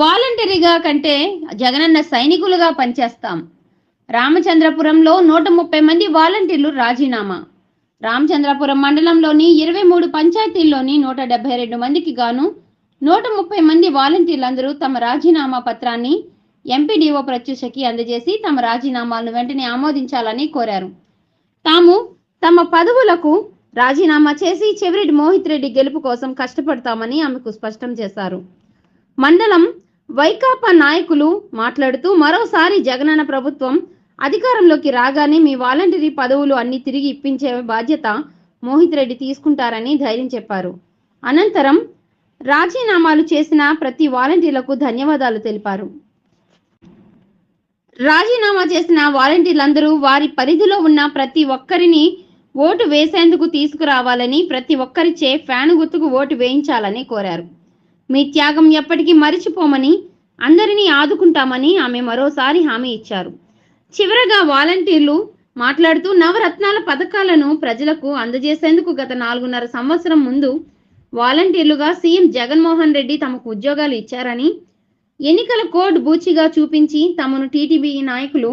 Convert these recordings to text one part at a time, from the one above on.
వాలంటరీగా కంటే జగనన్న సైనికులుగా పనిచేస్తాం. రామచంద్రపురంలో నూట ముప్పై మంది వాలంటీర్లు రాజీనామా. రామచంద్రపురం మండలంలోని ఇరవై మూడు పంచాయతీల్లోని నూట డెబ్బై రెండు మందికి గాను నూట ముప్పై మంది వాలంటీర్లందరూ తమ రాజీనామా పత్రాన్ని ఎంపీడీఓ ప్రత్యూషకి అందజేసి తమ రాజీనామాలను వెంటనే ఆమోదించాలని కోరారు. తాము తమ పదవులకు రాజీనామా చేసి చెవిరెడ్డి మోహిత్ రెడ్డి గెలుపు కోసం కష్టపడతామని ఆమెకు స్పష్టం చేశారు. మండలం వైకాపా నాయకులు మాట్లాడుతూ మరోసారి జగనన్న ప్రభుత్వం అధికారంలోకి రాగానే మీ వాలంటరీ పదవులు అన్ని తిరిగి ఇప్పించే బాధ్యత మోహిత్ రెడ్డి తీసుకుంటారని ధైర్యం చెప్పారు. అనంతరం రాజీనామాలు చేసిన ప్రతి వాలంటీర్లకు ధన్యవాదాలు తెలిపారు. రాజీనామా చేసిన వాలంటీర్లందరూ వారి పరిధిలో ఉన్న ప్రతి ఒక్కరిని ఓటు వేసేందుకు తీసుకురావాలని ప్రతి ఒక్కరిచే ఫ్యాన్ గుర్తుకు ఓటు వేయించాలని కోరారు. మీ త్యాగం ఎప్పటికీ మరిచిపోమని అందరినీ ఆదుకుంటామని ఆమె మరోసారి హామీ ఇచ్చారు. చివరగా వాలంటీర్లు మాట్లాడుతూ నవరత్నాల పథకాలను ప్రజలకు అందజేసేందుకు గత నాలుగున్నర సంవత్సరం ముందు వాలంటీర్లుగా సీఎం జగన్మోహన్ రెడ్డి తమకు ఉద్యోగాలు ఇచ్చారని ఎన్నికల కోడ్ బూచిగా చూపించి తమను టీటీబీ నాయకులు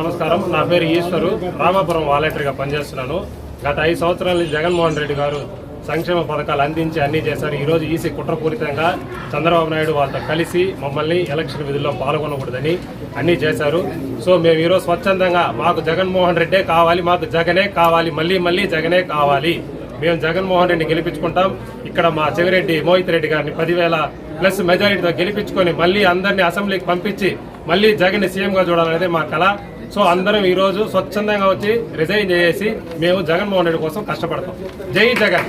నమస్కారం. నా పేరు ఈశ్వరు. రామాపురం వాలంటరీగా పనిచేస్తున్నాను. గత ఐదు సంవత్సరాల జగన్మోహన్ రెడ్డి గారు సంక్షేమ పథకాలు అందించి అన్నీ చేశారు. ఈరోజు ఈసీ కుట్రపూరితంగా చంద్రబాబు నాయుడు వాళ్ళతో కలిసి మమ్మల్ని ఎలక్షన్ విధుల్లో పాల్గొనకూడదని అన్నీ చేశారు. సో మేము ఈరోజు స్వచ్ఛందంగా మాకు జగన్మోహన్ రెడ్డే కావాలి మాకు జగనే కావాలి మళ్ళీ మళ్ళీ జగనే కావాలి. మేము జగన్మోహన్ రెడ్డి గెలిపించుకుంటాం. ఇక్కడ మా చెవిరెడ్డి మోహిత్ రెడ్డి గారిని పదివేల ప్లస్ మెజారిటీతో గెలిపించుకొని మళ్ళీ అందరినీ అసెంబ్లీకి పంపించి మళ్ళీ జగన్ సీఎంగా చూడాలనేది మా కళ. సో అందరం ఈ రోజు స్వచ్ఛందంగా వచ్చి రిజైన్ చేసి మేము జగన్మోహన్ రెడ్డి కోసం కష్టపడతాం. జై జగన్.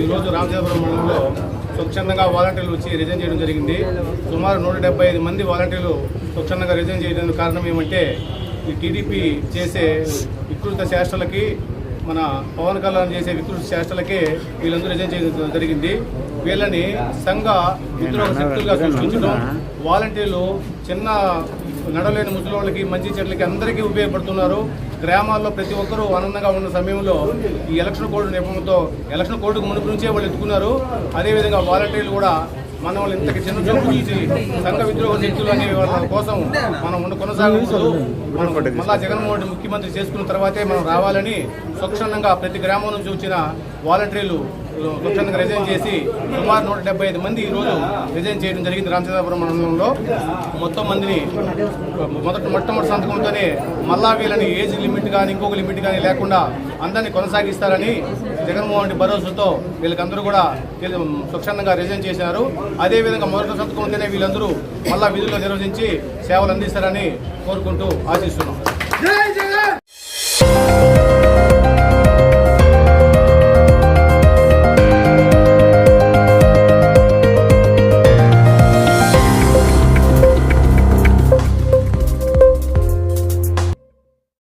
ఈరోజు రామచంద్రపురం మండలంలో స్వచ్ఛందంగా వాలంటీర్లు వచ్చి రిజైన్ చేయడం జరిగింది. సుమారు నూట ఐదు మంది వాలంటీర్లు స్వచ్ఛందంగా రిజైన్ చేయడానికి కారణం ఏమంటే ఈ టీడీపీ చేసే వికృత చేష్టలకి మన పవన్ కళ్యాణ్ చేసే వికృత చేష్టలకే వీళ్ళందరూ రిజైన్ చేయడం జరిగింది. వీళ్ళని సంఘ విద్రోహ శక్తులుగా సృష్టించడం వాలంటీర్లు చిన్న నడలేని ముసలోళ్ళకి మంచి చెట్లకి అందరికీ ఉపయోగపడుతున్నారు. గ్రామాల్లో ప్రతి ఒక్కరూ ఆనందంగా ఉన్న సమయంలో ఈ ఎలక్షన్ కోడ్ నేపథ్యంతో ఎలక్షన్ కోడ్కు మునుపు నుంచే వాళ్ళు ఎత్తుకున్నారు. అదేవిధంగా వాలంటీర్లు కూడా మన వాళ్ళు ఇంతకి చిన్న చూపు చూసి సంఘ విద్రోహ శక్తులు అనే వాళ్ళ కోసం మనం ఉండ కొనసాగుతూ మళ్ళా జగన్మోహన్ రెడ్డి ముఖ్యమంత్రి చేసుకున్న తర్వాతే మనం రావాలని స్వచ్ఛందంగా ప్రతి గ్రామం నుంచి వచ్చిన వాలంటీర్లు స్వచ్ఛందంగా రిజైన్ చేసి సుమారు నూట డెబ్బై ఐదు మంది ఈరోజు రిజైన్ చేయడం జరిగింది రామచంద్రపురం మండలంలో. మొత్తం మందిని మొదటి మొట్టమొదటి సంతకంతోనే మళ్ళా వీళ్ళని ఏజ్ లిమిట్ కానీ ఇంకొక లిమిట్ కానీ లేకుండా అందరినీ కొనసాగిస్తారని జగన్మోహన్ రెడ్డి భరోసాతో వీళ్ళకందరూ కూడా వీళ్ళు స్వచ్ఛందంగా రిజైన్ చేశారు. అదేవిధంగా మొదటి సంతకం ఉంటేనే వీళ్ళందరూ మళ్ళా విధుల్లో నిర్వహించి సేవలు అందిస్తారని కోరుకుంటూ ఆశిస్తున్నాం.